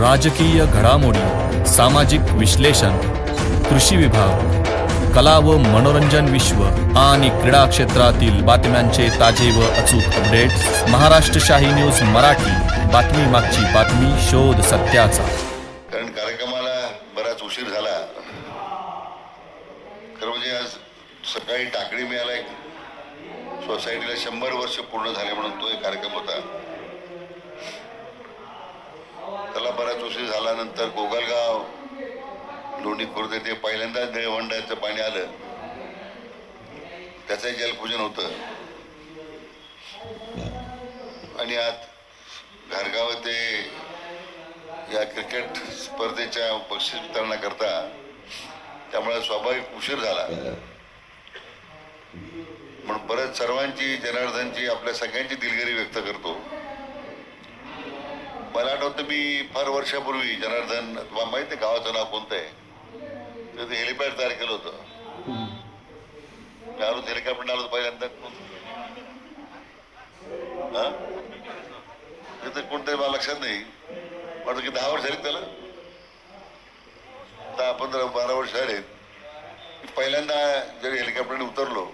राजकीय घडामोडी सामाजिक विश्लेषण कृषी विभाग कला व मनोरंजन विश्व आणि क्रीडा क्षेत्रातील बातम्यांचे ताजे व अचूक अपडेट महाराष्ट्र शाही न्यूज मराठी बातमी मागची बातमी शोध सत्याचा. कारण कार्यक्रमाला बराच उशीर झाला. खरं म्हणजे आज सकाळी टाकळी मिळाला एक सोसायटीला शंभर वर्ष पूर्ण झाले म्हणून तो एक कार्यक्रम होता. त्याला बराच उशीर झाल्यानंतर गोगलगाव लोणी खुर्द ते पहिल्यांदाच निळवंडाचं पाणी आलं. त्याचंही जलपूजन होतं. आणि आज घरगाव ते या क्रिकेट स्पर्धेच्या बक्षीस वितरणाकरता त्यामुळे स्वाभाविक उशीर झाला. म्हणून परत सर्वांची जनार्दनची आपल्या सगळ्यांची दिलगिरी व्यक्त करतो. मला आठवतं मी फार वर्षापूर्वी जनार्दन तुम्हाला माहिती आहे गावाचं नाव कोणतं आहे? तर ते हेलिपॅड तयार केलं होतं. आलो हेलिकॉप्टर आलो पहिल्यांदा. हा? ते तर कोणतरी मला लक्षात नाही. वाटतं की दहा वर्ष झालीत त्याला. दहा पंधरा बारा वर्ष झालेत. मी पहिल्यांदा ज्यावेळी हेलिकॉप्टरने उतरलो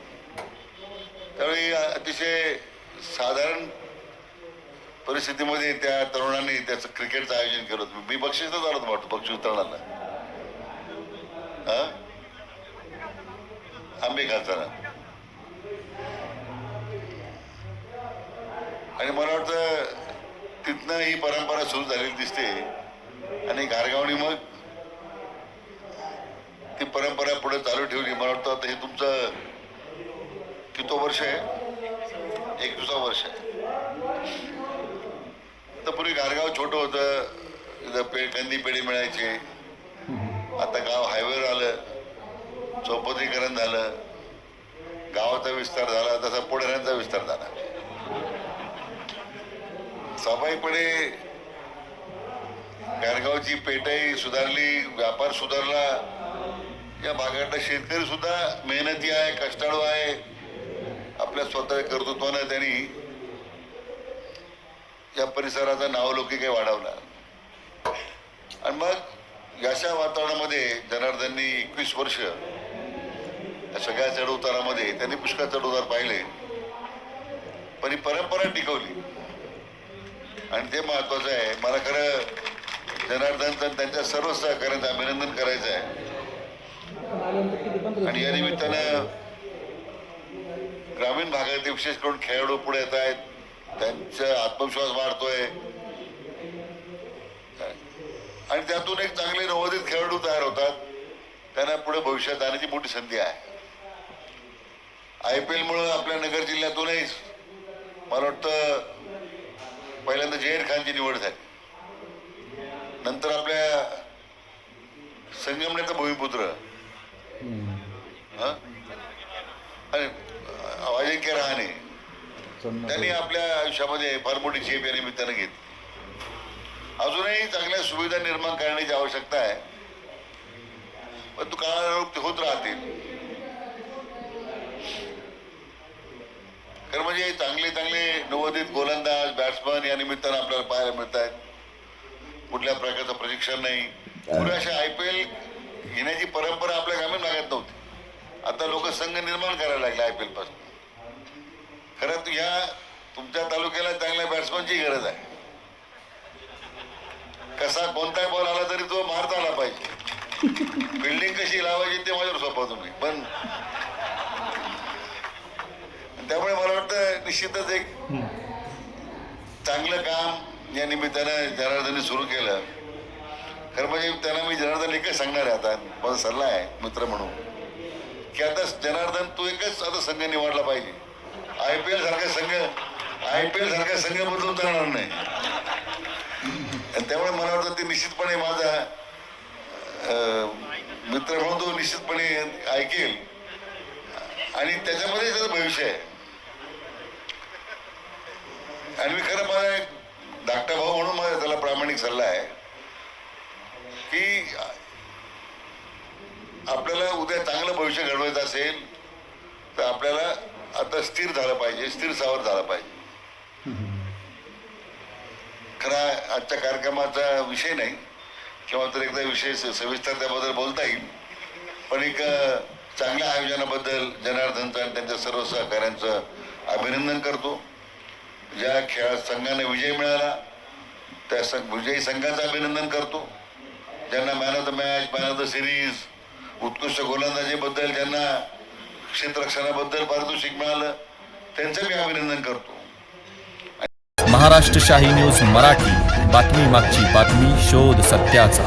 त्यावेळी अतिशय साधारण परिस्थितीमध्ये त्या तरुणांनी त्याचं क्रिकेटचं आयोजन केलं होतं. मी बक्षीस तर झालं वाटतो बक्षीस उतरणाला आंबे घालताना आणि मला वाटतं तिथनं ही परंपरा सुरू झालेली दिसते. आणि गारगावणी मग ती परंपरा पुढे चालू ठेवली. मला वाटतं आता हे तुमचं कितो वर्ष आहे? एक वर्ष आहे. तर पूर्वी गारगाव छोटं होतं. इथं पे कंदी पेढे मिळायचे. आता गाव हायवेवर आलं. चौपदरीकरण झालं. गावाचा विस्तार झाला तसा पुढाऱ्यांचा विस्तार झाला. स्वाभाविकपणे गारगावची पेटही सुधारली व्यापार सुधारला. या भागातला शेतकरी सुद्धा मेहनती आहे कष्टाळू आहे. आपल्या स्वतः कर्तृत्वानं त्यांनी या परिसराचा नावलौकिकही वाढवला आणि मग अशा वातावरणामध्ये जनार्दननी एकवीस वर्ष या सगळ्या चढउतारामध्ये त्यांनी पुष्कळ चढउतार पाहिले. पण ही परंपरा टिकवली. आणि ते महत्वाचं आहे. मला खरं जनार्दनचं त्यांच्या सर्व सहकार्यांचं अभिनंदन करायचं आहे. आणि या निमित्तानं ग्रामीण भागातील विशेष करून खेळाडू पुढे येतात. आत्मविश्वास वाढतोय. आणि त्यातून एक चांगले नवोदित खेळाडू तयार होतात. त्यांना पुढे भविष्यात जाण्याची मोठी संधी आहे. आय पी एलमुळं आपल्या नगर जिल्ह्यातूनही मला वाटतं पहिल्यांदा जहीर खानची निवड झाली. नंतर आपल्या संगमनेचा भूमिपुत्र. हं? आणि अजिंक्य रहाणे. त्यांनी आपल्या आयुष्यामध्ये फार मोठी झेप या निमित्तानं घेतली. अजूनही चांगल्या सुविधा निर्माण करण्याची आवश्यकता आहे. पण तू काळानुरूप ते होत राहतील. खरं म्हणजे चांगले चांगले नवोदित गोलंदाज बॅट्समन या निमित्तानं आपल्याला पाहायला मिळत आहेत कुठल्या प्रकारचं प्रशिक्षण नाही. पुढे अशा आय पी एल घेण्याची परंपरा आपल्या ग्रामीण भागात नव्हती. आता लोक संघ निर्माण करायला लागले आय पी एलपासून. खरं तर ह्या तुमच्या तालुक्याला चांगल्या बॅट्समनची गरज आहे. कसा कोणताही बॉल आला तरी तो मारता आला पाहिजे. बिल्डिंग कशी लावायची ते माझ्यावर सोपा तुम्ही. पण त्यामुळे मला वाटतं निश्चितच एक चांगलं काम या निमित्तानं जनार्दनने सुरू केलं. खरं म्हणजे त्यांना मी जनार्दन एकच सांगणार आहे आता. माझा सल्ला आहे मित्र म्हणून की आता जनार्दन तू एकच आता संघ निवडला पाहिजे. आय पी एल सारखा संघ आय पी एल सारखा संघ बदलून चालणार नाही. आणि त्यामुळे मला वाटतं ते निश्चितपणे माझा मित्र म्हणून तो निश्चितपणे ऐकेल. आणि त्याच्यामध्ये त्याचं भविष्य आहे. आणि मी खरं मला एक धाकटा भाऊ म्हणून माझा त्याला प्रामाणिक सल्ला आहे की आपल्याला उद्या चांगलं भविष्य घडवायचं असेल तर आपल्याला आता स्थिर झालं पाहिजे स्थिर सावर झालं पाहिजे. खरा आजच्या कार्यक्रमाचा विषय नाही किंवा तर एकदा विषय सविस्तर त्याबद्दल बोलता येईल. पण एक चांगल्या आयोजनाबद्दल जनार्दनचं आणि त्यांच्या सर्व सहकाऱ्यांचं अभिनंदन करतो. ज्या खेळा संघाने विजय मिळाला त्या संघ विजयी संघाचं अभिनंदन करतो. ज्यांना man of the match man of the series उत्कृष्ट गोलंदाजीबद्दल ज्यांना क्षेत्ररक्षणाबद्दल पारितोषिक मिळालं त्यांचं मी अभिनंदन करतो. महाराष्ट्र शाही न्यूज मराठी बातमी मागची बातमी शोध सत्याचा.